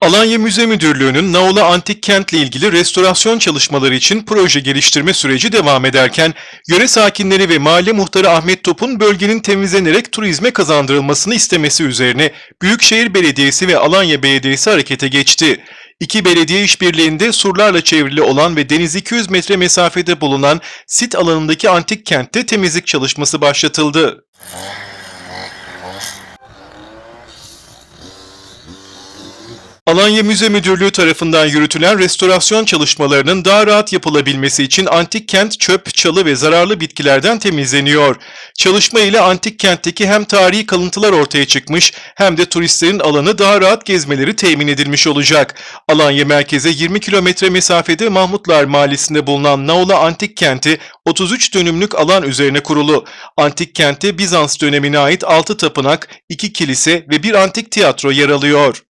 Alanya Müze Müdürlüğü'nün Naula Antik Kent'le ilgili restorasyon çalışmaları için proje geliştirme süreci devam ederken, yöre sakinleri ve mahalle muhtarı Ahmet Top'un bölgenin temizlenerek turizme kazandırılmasını istemesi üzerine Büyükşehir Belediyesi ve Alanya Belediyesi harekete geçti. İki belediye işbirliğinde surlarla çevrili olan ve deniz 200 metre mesafede bulunan sit alanındaki antik kentte temizlik çalışması başlatıldı. Alanya Müze Müdürlüğü tarafından yürütülen restorasyon çalışmalarının daha rahat yapılabilmesi için antik kent çöp, çalı ve zararlı bitkilerden temizleniyor. Çalışma ile antik kentteki hem tarihi kalıntılar ortaya çıkmış hem de turistlerin alanı daha rahat gezmeleri temin edilmiş olacak. Alanya merkeze 20 kilometre mesafede Mahmutlar Mahallesi'nde bulunan Naula Antik Kenti 33 dönümlük alan üzerine kurulu. Antik kentte Bizans dönemine ait 6 tapınak, 2 kilise ve bir antik tiyatro yer alıyor.